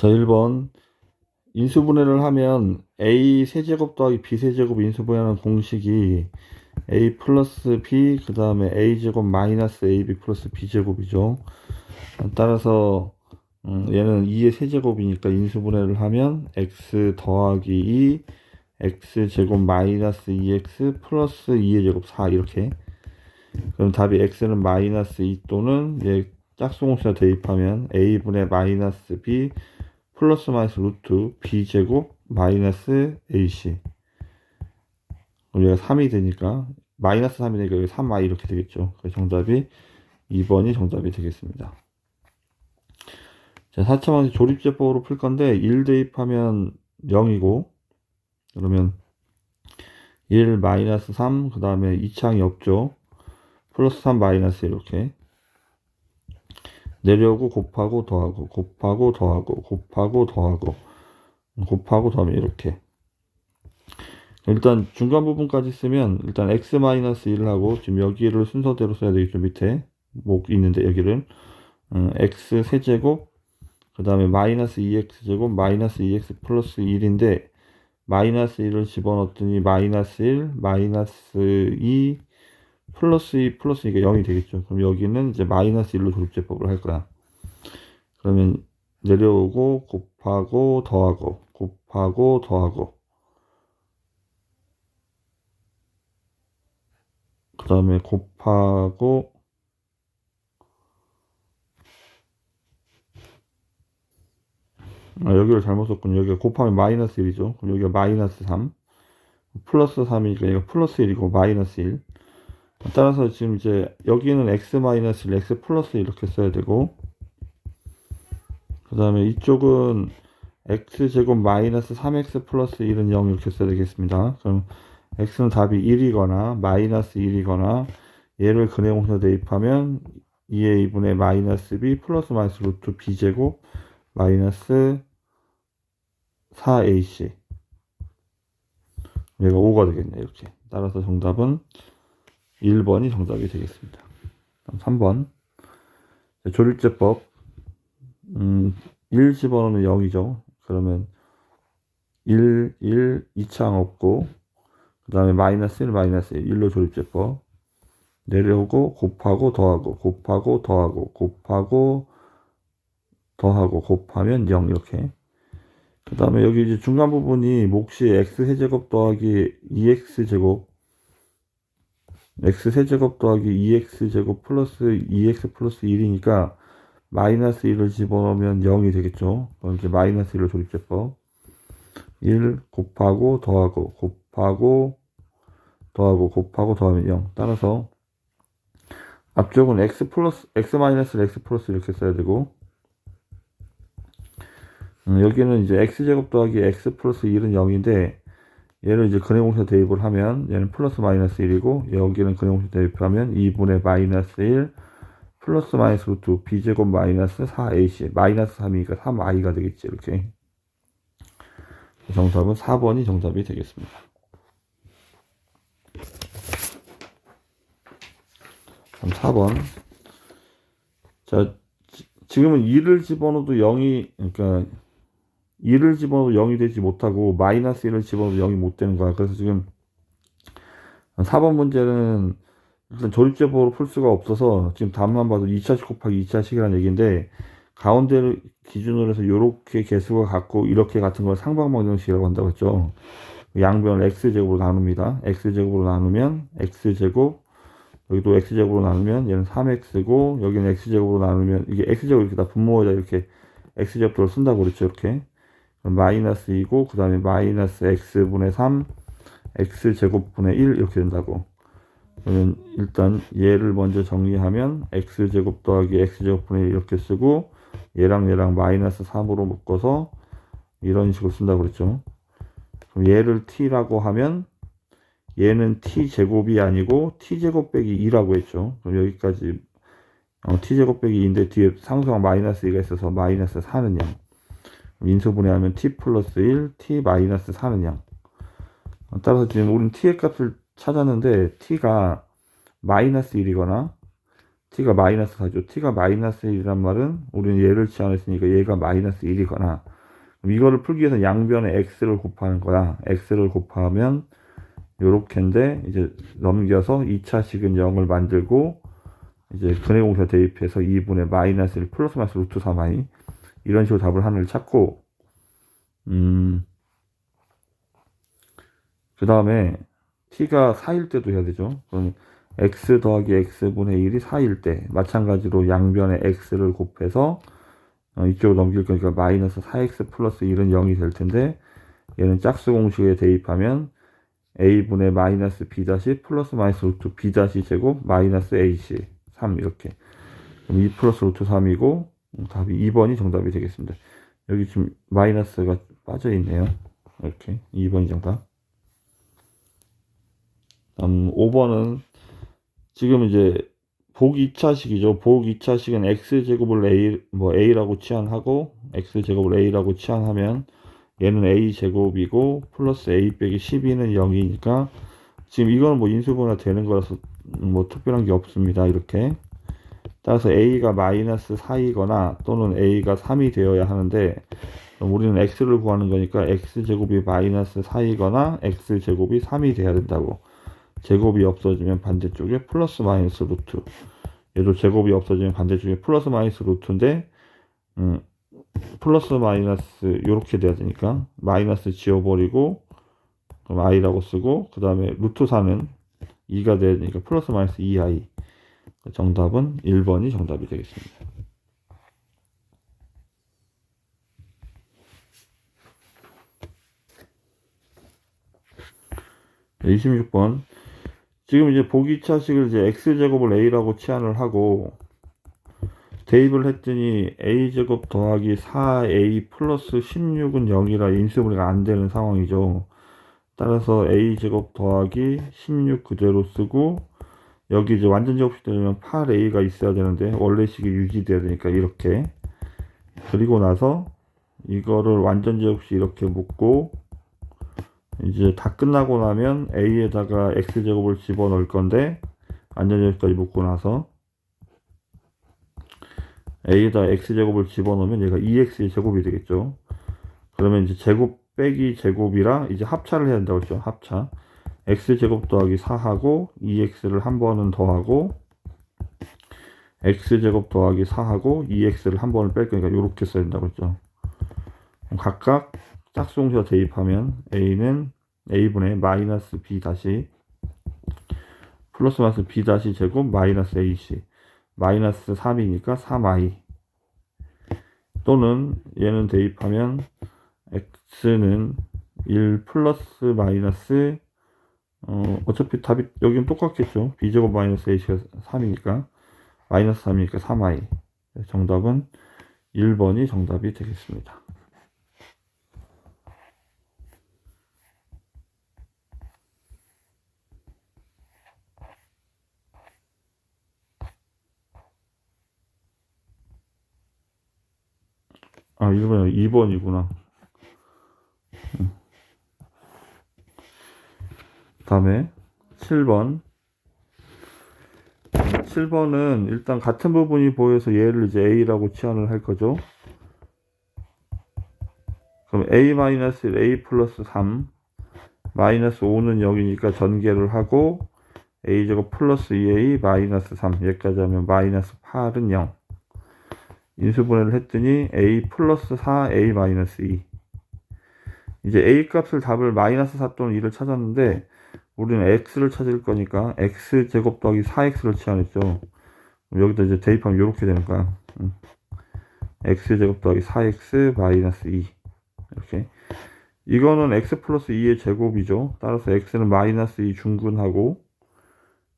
자, 1번. 인수분해를 하면 A 세제곱 더하기 B 세제곱 인수분해하는 공식이 A 플러스 B, 그 다음에 A제곱 마이너스 AB 플러스 B제곱이죠. 따라서, 음, 얘는 2의 세제곱이니까 인수분해를 하면 X 더하기 2, X제곱 마이너스 2X 플러스 2의 제곱 4, 이렇게. 그럼 답이 X는 마이너스 2 또는 얘 짝수공式에 대입하면 A분의 마이너스 B 플러스 마이너스 루트 b제곱 마이너스 ac 얘가 3이 되니까 마이너스 3이 되니까 여기 3i 이렇게 되겠죠. 그래서 정답이 2번이 정답이 되겠습니다. 자 4차원 조립제법으로 풀 건데 1 대입하면 0이고 그러면 1 마이너스 3 그 다음에 2창이 없죠. 플러스 3 마이너스 이렇게 내려오고 곱하고 더하고 곱하고 더하고 곱하고 더하고 곱하고 더하면 이렇게. 일단 중간 부분까지 쓰면 일단 x-1을 하고 지금 여기를 순서대로 써야 되겠죠 밑에. 목 있는데 여기를. 음, x 세제곱 그 다음에 마이너스 2x 제곱 마이너스 2x 플러스 1인데 마이너스 1을 집어넣었더니 마이너스 1 마이너스 2 플러스 2 플러스 2가 0이 되겠죠. 그럼 여기는 이제 마이너스 1로 조립제법을 할 거야. 그러면 내려오고 곱하고 더하고 곱하고 더하고 그 다음에 곱하고 아, 여기를 잘못 썼군요. 여기가 곱하면 마이너스 1이죠. 그럼 여기가 마이너스 3 플러스 3이니까 얘가 플러스 1이고 마이너스 1 따라서 지금 이제 여기는 x 마이너스 1, x 플러스 이렇게 써야 되고 그 다음에 이쪽은 x제곱 마이너스 3x 플러스 1은 0 이렇게 써야 되겠습니다. 그럼 x는 답이 1이거나 마이너스 1이거나 얘를 근해공사 대입하면 2의 2분의 마이너스 b 플러스 마이너스 루트 b제곱 마이너스 4ac 얘가 5가 되겠네 이렇게 따라서 정답은 1번이 정답이 되겠습니다. 3번. 조립제법. 음, 1 집어넣으면 0이죠. 그러면 1, 1, 2창 없고, 그 다음에 마이너스 1, 마이너스 1, 1로 조립제법. 내려오고, 곱하고, 더하고, 곱하고, 더하고, 곱하고, 더하고, 곱하면 0, 이렇게. 그 다음에 여기 이제 중간 부분이 몫이 x 세제곱 더하기 2x 제곱 x 세제곱 더하기 2x 제곱 플러스 2x 플러스 1이니까 마이너스 1을 집어넣으면 0이 되겠죠. 그럼 이제 마이너스 1을 조립제법 1 곱하고 더하고 곱하고 더하고 곱하고 더하면 0 따라서 앞쪽은 x 플러스 x 마이너스 x 플러스 이렇게 써야 되고 음, 여기는 이제 x 제곱 더하기 x 플러스 1은 0인데 얘를 이제 근해공사 대입을 하면 얘는 플러스 마이너스 1이고 여기는 근해공사 대입하면 2분의 마이너스 1 플러스 마이너스 루트 b제곱 마이너스 4ac 마이너스 3이니까 3i가 되겠지 이렇게 정답은 4번이 정답이 되겠습니다. 그럼 4번 자 지금은 2를 집어넣어도 0이 그러니까 2를 집어넣어도 0이 되지 못하고 마이너스 1을 집어넣어도 0이 못 되는 거야. 그래서 지금 4번 문제는 일단 조립제법으로 풀 수가 없어서 지금 답만 봐도 2차식 곱하기 2차식이라는 얘기인데 가운데를 기준으로 해서 이렇게 개수가 같고 이렇게 같은 걸 상방방정식이라고 한다고 했죠. 양변을 x제곱으로 나눕니다. x제곱으로 나누면 x제곱 여기도 x제곱으로 나누면 얘는 3x고 여기는 x제곱으로 나누면 이게 x제곱 이렇게 다 분모하자 이렇게 x제곱도를 쓴다고 그랬죠. 이렇게 마이너스 2고 그 다음에 마이너스 x분의 3 x제곱분의 1 이렇게 된다고. 그러면 일단 얘를 먼저 정리하면 x제곱 더하기 x제곱분의 1 이렇게 쓰고 얘랑 얘랑 마이너스 3으로 묶어서 이런 식으로 쓴다고 그랬죠. 그럼 얘를 t라고 하면 얘는 t제곱이 아니고 t제곱 빼기 2라고 했죠. 그럼 여기까지 어, t제곱 빼기 2인데 뒤에 상수항 마이너스 2가 있어서 마이너스 4는 0 인수분해 하면 t 플러스 1, t 마이너스 4는 0. 따라서 지금 우리는 t의 값을 찾았는데 t가 마이너스 1이거나 t가 마이너스 4죠. t가 마이너스 1이란 말은 우리는 얘를 치환했으니까 얘가 마이너스 1이거나 이거를 풀기 위해서 양변에 x를 곱하는 거야. x를 곱하면 요렇게인데 이제 넘겨서 2차식은 0을 만들고 이제 근해 공사 대입해서 2분의 마이너스 1 플러스 마이너스 루트 3i 이런 식으로 답을 하나를 찾고 음, 그 다음에 t가 4일 때도 해야 되죠. 그럼 x 더하기 x분의 1이 4일 때. 마찬가지로 양변에 x를 곱해서 어, 이쪽으로 넘길 거니까 마이너스 4x 플러스 1은 0이 될 텐데 얘는 짝수 공식에 대입하면 a분의 마이너스 b 다시 플러스 마이너스 루트 b 다시 제곱 마이너스 ac 3 이렇게. 그럼 2 플러스 루트 3이고 음, 답이 2번이 정답이 되겠습니다. 여기 지금 마이너스가 빠져 있네요. 이렇게 2번이 정답. 다음 5번은 지금 이제 복 2차식이죠. 복 2차식은 x제곱을 a 뭐 a라고 치환하고 x제곱을 a라고 치환하면 얘는 a제곱이고 플러스 a 빼기 12는 0이니까 지금 이거는 뭐 인수분해 되는 거라서 뭐 특별한 게 없습니다. 이렇게 따라서 a가 마이너스 4이거나 또는 a가 3이 되어야 하는데 우리는 x를 구하는 거니까 x제곱이 마이너스 4이거나 x제곱이 3이 돼야 된다고. 제곱이 없어지면 반대쪽에 플러스 마이너스 루트. 얘도 제곱이 없어지면 반대쪽에 플러스 마이너스 루트인데 음, 플러스 마이너스 요렇게 돼야 되니까 마이너스 지워버리고 그럼 i라고 쓰고 그 다음에 루트 4는 2가 돼야 되니까 플러스 마이너스 2i 정답은 1번이 정답이 되겠습니다. 네, 26번 지금 이제 보기차식을 이제 x제곱을 a라고 치환을 하고 대입을 했더니 a제곱 더하기 4a 플러스 16은 0이라 인수분해가 안 되는 상황이죠. 따라서 a제곱 더하기 16 그대로 쓰고 여기 이제 완전 제곱식 되려면 8a가 있어야 되는데 원래식이 유지돼야 되니까 이렇게 그리고 나서 이거를 완전 제곱식 이렇게 묶고 이제 다 끝나고 나면 a에다가 x제곱을 집어넣을 건데 완전 제곱까지 묶고 나서 a에다 x제곱을 집어넣으면 얘가 2x의 제곱이 되겠죠. 그러면 이제 제곱 빼기 제곱이라 이제 합차를 해야 된다고 했죠. 합차. X제곱 더하기 4하고 2x를 한 번은 더하고 x제곱 더하기 4하고 2x를 한 번을 뺄 거니까 이렇게 써야 된다고 했죠. 각각 짝수공식에 대입하면 a는 a분의 마이너스 b 다시 플러스 마이너스 b 다시 제곱 마이너스 ac 마이너스 3이니까 3i 또는 얘는 대입하면 x는 1 플러스 마이너스 어, 어차피 답이 여기는 똑같겠죠 b제곱 마이너스 a가 3이니까 마이너스 3이니까 3i 정답은 1번이 정답이 되겠습니다. 아, 1번이 2번이구나. 다음에 7번. 7번은 일단 같은 부분이 보여서 얘를 이제 A라고 치환을 할 거죠. 그럼 A-1, A 플러스 3, 마이너스 5는 0이니까 전개를 하고 A제곱 플러스 2A 마이너스 3, 여기까지 하면 마이너스 8은 0. 인수분해를 했더니 a 플러스 4 a 마이너스 2 이제 a 값을 답을 마이너스 4 또는 2를 찾았는데 우리는 x를 찾을 거니까 x 제곱 더하기 4x를 치환했죠. 여기다 이제 대입하면 이렇게 되는 거야 x 제곱 더하기 4x 마이너스 2 이렇게. 이거는 x 플러스 2의 제곱이죠. 따라서 x는 마이너스 2 중근하고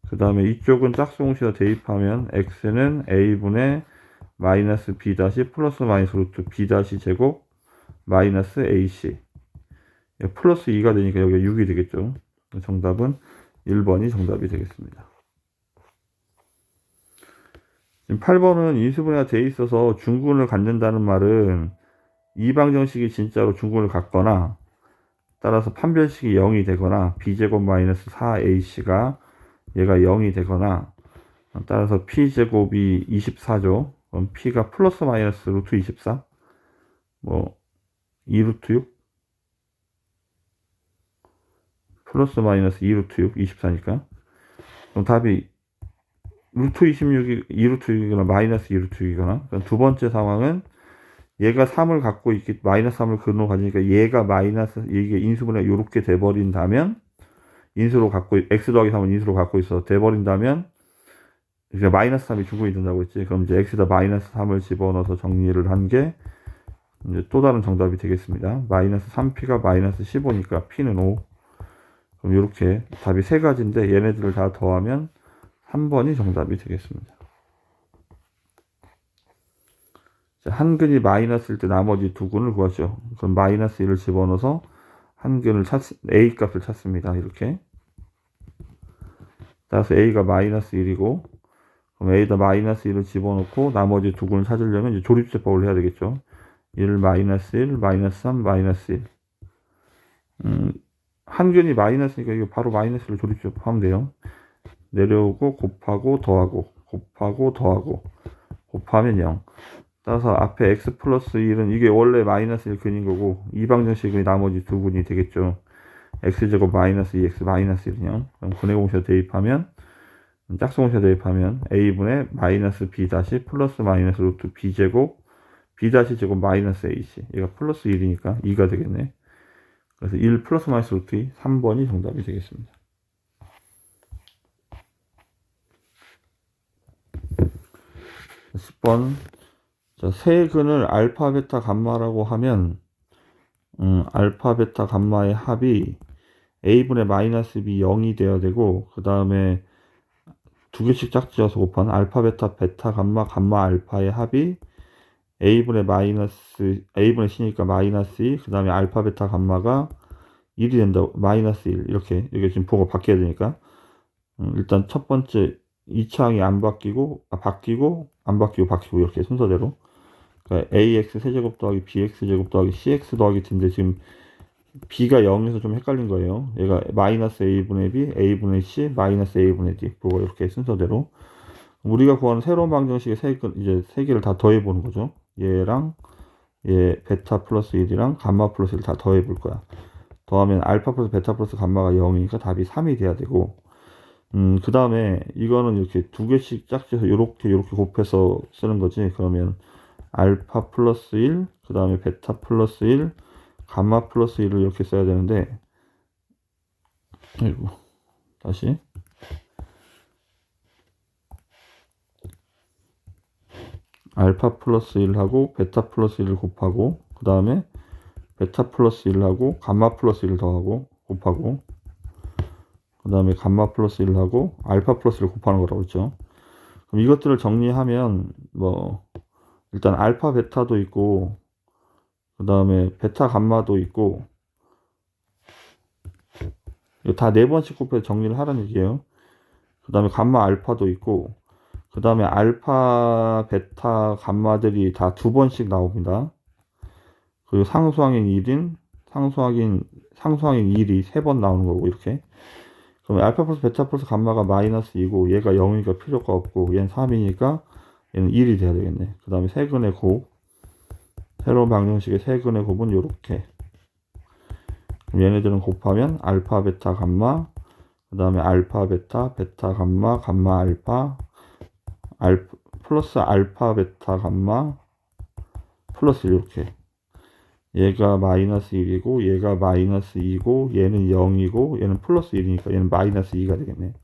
그 다음에 이쪽은 짝수공식에 대입하면 x는 a분의 마이너스 b 다시 플러스 마이너스 루트 b 다시 제곱 마이너스 ac 플러스 2가 되니까 여기가 6이 되겠죠. 정답은 1번이 정답이 되겠습니다. 지금 8번은 인수분해가 돼 있어서 중근을 갖는다는 말은 이방정식이 진짜로 중근을 갖거나 따라서 판별식이 0이 되거나 b제곱 마이너스 4ac가 얘가 0이 되거나 따라서 p제곱이 24죠. 그럼 p가 플러스 마이너스 루트 24? 뭐, 2루트 6? 플러스 마이너스 2루트 6, 24니까. 그럼 답이 루트 26이 2루트 6이거나 마이너스 2루트 6이거나. 그럼 두 번째 상황은 얘가 3을 갖고 있기, 마이너스 3을 근으로 가지니까 얘가 마이너스, 이게 인수분해 요렇게 돼버린다면, 인수로 갖고, 있- x 더하기 3은 인수로 갖고 있어. 돼버린다면, 이제 마이너스 3이 중국이 된다고 했지. 그럼 이제 x에다 마이너스 3을 집어넣어서 정리를 한 게, 이제 또 다른 정답이 되겠습니다. 마이너스 3p가 마이너스 15니까 p는 5. 그럼 이렇게 답이 세 가지인데 얘네들을 다 더하면 3번이 정답이 되겠습니다. 자, 한 근이 마이너스일 때 나머지 두 근을 구하죠. 그럼 마이너스 1을 집어넣어서 한 근을 찾, a 값을 찾습니다. 이렇게. 따라서 a가 마이너스 1이고, 그럼 a에다 마이너스 1을 집어넣고 나머지 두 근을 찾으려면 이제 조립제법을 해야 되겠죠. 1 마이너스 1, 마이너스 3, 마이너스 1. 음, 한 근이 마이너스니까 이거 바로 마이너스를 조립제법하면 돼요. 내려오고 곱하고 더하고 곱하고 더하고 곱하면 0. 따라서 앞에 x 플러스 1은 이게 원래 마이너스 1 근인 거고 이 방정식의 나머지 두 근이 되겠죠. x제곱 마이너스 2x 마이너스 1은 0. 그럼 분해공式 대입하면 짝수공式대입하면 a분의 마이너스 b 다시 플러스 마이너스 루트 b제곱 b 다시 제곱 마이너스 ac 얘가 플러스 1이니까 2가 되겠네. 그래서 1 플러스 마이너스 루트 2 3번이 정답이 되겠습니다. 10번 자, 세 근을 알파, 베타, 감마라고 하면 음, 알파, 베타, 감마의 합이 a분의 마이너스 b 0이 되어야 되고 그 다음에 두 개씩 짝지어서 곱한 알파, 베타, 베타, 감마, 감마, 알파의 합이 a분의 마이너스 a분의 c니까 마이너스 2, 그 다음에 알파, 베타, 감마가 1이 된다 마이너스 1 이렇게 이게 지금 보고 바뀌어야 되니까. 음, 일단 첫 번째 이 창이 안 바뀌고 아, 바뀌고 안 바뀌고 바뀌고 이렇게 순서대로. 그러니까 ax 세제곱 더하기 bx 제곱 더하기 cx 더하기 t인데 지금 b가 0에서 좀 헷갈린 거예요. 얘가 마이너스 a분의 b, a분의 c, 마이너스 a분의 d. 그거 이렇게 순서대로. 우리가 구하는 새로운 방정식의 세 개- 이제 세 개를 다 더해 보는 거죠. 얘랑 얘 베타 플러스 1이랑 감마 플러스 1을 다 더해 볼 거야. 더하면 알파 플러스 베타 플러스 감마가 0이니까 답이 3이 돼야 되고 음, 그 다음에 이거는 이렇게 두 개씩 짝지어서 요렇게 요렇게 곱해서 쓰는 거지. 그러면 알파 플러스 1, 그 다음에 베타 플러스 1, 감마 플러스 1을 이렇게 써야 되는데 아이고 다시 알파 플러스 1하고 베타 플러스 1을 곱하고 그 다음에 베타 플러스 1하고 감마 플러스 1을 더하고 곱하고 그 다음에 감마 플러스 1을 하고 알파 플러스 1을 곱하는 거라고 했죠. 그럼 이것들을 정리하면 뭐 일단 알파 베타도 있고 그 다음에 베타 감마도 있고 다 네 번씩 곱해서 정리를 하라는 얘기예요. 그 다음에 감마 알파도 있고 그 다음에 알파 베타 감마들이 다 두 번씩 나옵니다. 그리고 상수항인 1인 상수항인 상수항인 1이 세 번 나오는 거고 이렇게 그럼 알파 플러스 베타 플러스 감마가 마이너스 2고 얘가 0이니까 필요가 없고 얘는 3이니까 얘는 1이 돼야 되겠네. 그 다음에 세근의 곱 새로운 방정식의 세근의 곱은 요렇게 그럼 얘네들은 곱하면 알파 베타 감마 그 다음에 알파 베타 베타 감마 감마 알파 알 플러스 알파 베타 감마 플러스 이렇게 얘가 마이너스 1이고 얘가 마이너스 2고 얘는 0이고 얘는 플러스 1이니까 얘는 마이너스 2가 되겠네.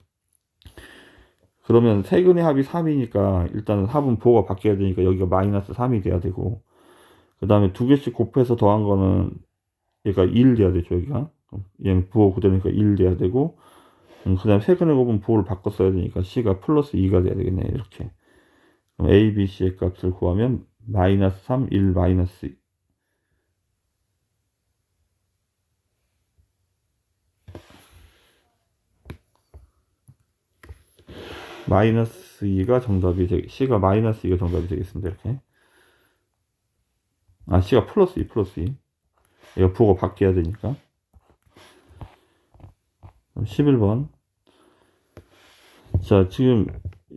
그러면 세근의 합이 3이니까 일단은 합은 부호가 바뀌어야 되니까 여기가 마이너스 3이 돼야 되고 그 다음에 두 개씩 곱해서 더한 거는 얘가 1 돼야 되죠 여기가 얘는 부호 그대로니까 1 돼야 되고 음, 그 다음에 세근의 곱은 부호를 바꿔 써야 되니까 C가 플러스 2가 돼야 되겠네 이렇게 A, B, C의 값을 구하면 마이너스 3, 1, 마이너스 2 마이너스 2가 정답이 되, C가 마이너스 2가 정답이 되겠습니다. 이렇게. 아, C가 플러스 2, 플러스 2. 이거 부호가 바뀌어야 되니까. 11번. 자, 지금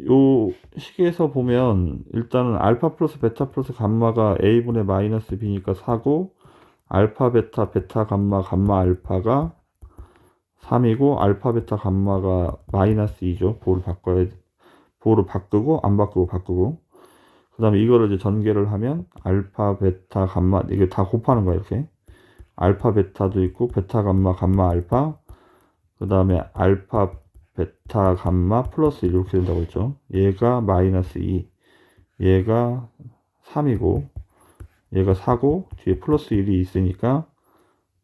요 식에서 보면 일단은 알파 플러스 베타 플러스 감마가 a분의 마이너스 b니까 4고 알파 베타 베타 감마 감마 알파가 3이고 알파 베타 감마가 마이너스 2죠. 보를 바꿔야 보를 바꾸고 안 바꾸고 바꾸고 그 다음에 이거를 이제 전개를 하면 알파 베타 감마 이게 다 곱하는 거야 이렇게 알파 베타도 있고 베타 감마 감마 알파 그 다음에 알파 베타 감마 플러스 1 이렇게 된다고 했죠. 얘가 마이너스 2 얘가 3이고 얘가 4고 뒤에 플러스 1이 있으니까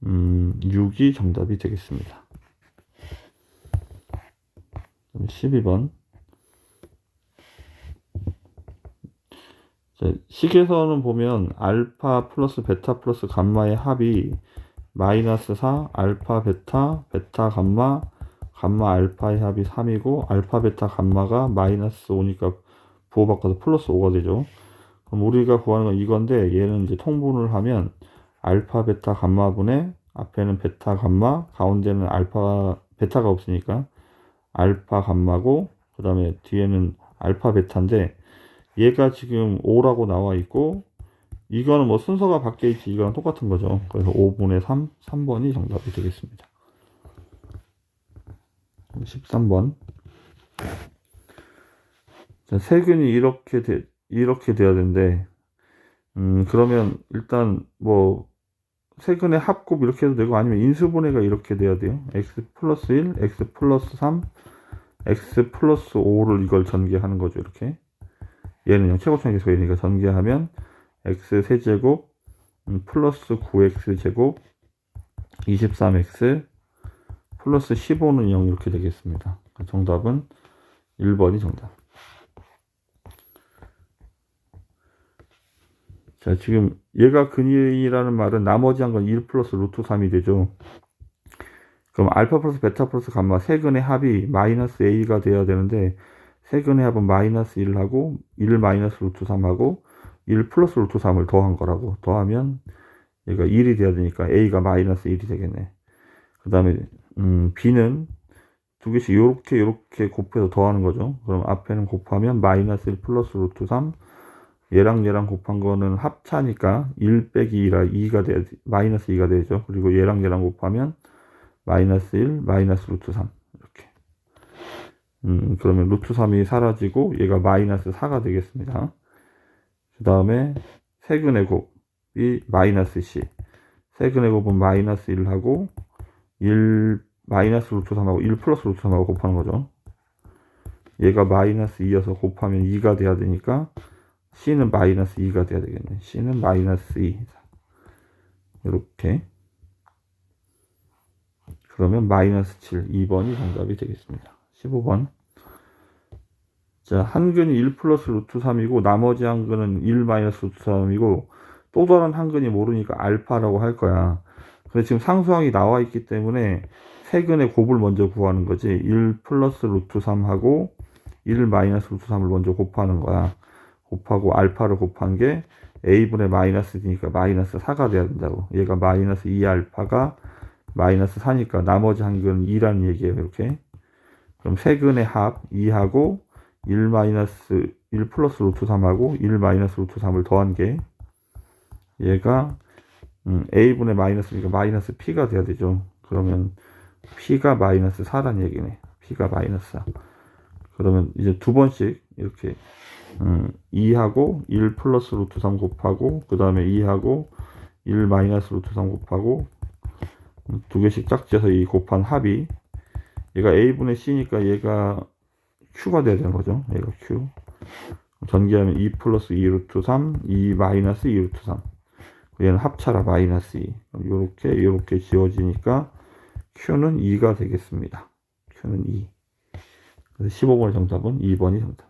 음, 6이 정답이 되겠습니다. 12번 자, 식에서는 보면 알파 플러스 베타 플러스 감마의 합이 마이너스 4 알파 베타 베타 감마 감마 알파의 합이 3이고 알파 베타 감마가 마이너스 5니까 부호 바꿔서 플러스 5가 되죠. 그럼 우리가 구하는 건 이건데 얘는 이제 통분을 하면 알파 베타 감마 분의 앞에는 베타 감마 가운데는 알파 베타가 없으니까 알파 감마고 그 다음에 뒤에는 알파 베타인데 얘가 지금 5라고 나와 있고 이거는 뭐 순서가 바뀌어 있지 이거랑 똑같은 거죠. 그래서 5분의 3, 3번이 정답이 되겠습니다. 13번. 자, 세균이 이렇게 돼, 이렇게 돼야 되는데, 음, 그러면 일단 뭐, 세균의 합곱 이렇게 해도 되고, 아니면 인수분해가 이렇게 돼야 돼요. x 플러스 1, x 플러스 3, x 플러스 5를 이걸 전개하는 거죠, 이렇게. 얘는요, 최고점 계속 이니까 전개하면, x 세제곱, 음, 플러스 9x 제곱, 23x, 플러스 15는 0 이렇게 되겠습니다. 정답은 1번이 정답. 자, 지금 얘가 근이라는 말은 나머지 한 건 1 플러스 루트 3이 되죠. 그럼 알파 플러스 베타 플러스 감마 세근의 합이 마이너스 a가 돼야 되는데 세근의 합은 마이너스 1하고 1 마이너스 루트 3하고 1 플러스 루트 3을 더한 거라고 더하면 얘가 1이 돼야 되니까 a가 마이너스 1이 되겠네. 그 다음에 음, b는 두 개씩 요렇게 요렇게 곱해서 더하는 거죠. 그럼 앞에는 곱하면 마이너스 1 플러스 루트 3 얘랑 얘랑 곱한 거는 합차니까 1 빼기 2라 2가 돼야 마이너스 2가 되죠. 그리고 얘랑 얘랑 곱하면 마이너스 1 마이너스 루트 3 이렇게 음, 그러면 루트 3이 사라지고 얘가 마이너스 4가 되겠습니다. 그 다음에 세근의 곱이 마이너스 c 세근의 곱은 마이너스 1하고 1 마이너스 루트 3하고 1 플러스 루트 3하고 곱하는 거죠. 얘가 마이너스 2여서 곱하면 2가 돼야 되니까 c는 마이너스 2가 돼야 되겠네. c는 마이너스 2. 이렇게. 그러면 마이너스 7. 2번이 정답이 되겠습니다. 15번. 자, 한 근이 1 플러스 루트 3이고 나머지 한 근은 1 마이너스 루트 3이고 또 다른 한 근이 모르니까 알파라고 할 거야. 근데 지금 상수항이 나와 있기 때문에 세 근의 곱을 먼저 구하는 거지. 1 플러스 루트 3하고 1 마이너스 루트 3을 먼저 곱하는 거야. 곱하고 알파를 곱한 게 a분의 마이너스 니까 마이너스 4가 돼야 된다고. 얘가 마이너스 2 알파가 마이너스 4니까 나머지 한 근은 2라는 얘기예요. 이렇게. 그럼 세 근의 합 2하고 1 마이너스 1 플러스 루트 3하고 1 마이너스 루트 3을 더한 게 얘가 음, a분의 마이너스니까 마이너스 p가 돼야 되죠. 그러면 p가 마이너스 4란 얘기네. p가 마이너스 4. 그러면 이제 두 번씩 이렇게 음, 2하고 1 플러스 루트 3 곱하고 그 다음에 2하고 1 마이너스 루트 3 곱하고 음, 두 개씩 짝지어서 이 곱한 합이 얘가 a분의 c니까 얘가 q가 돼야 되는 거죠. 얘가 q. 전개하면 2 플러스 2 루트 3, 2 마이너스 2 루트 3. 얘는 합차라 마이너스 2. 요렇게 요렇게 지워지니까 q는 2가 되겠습니다. q는 2. 그래서 15번의 정답은 2번이 정답.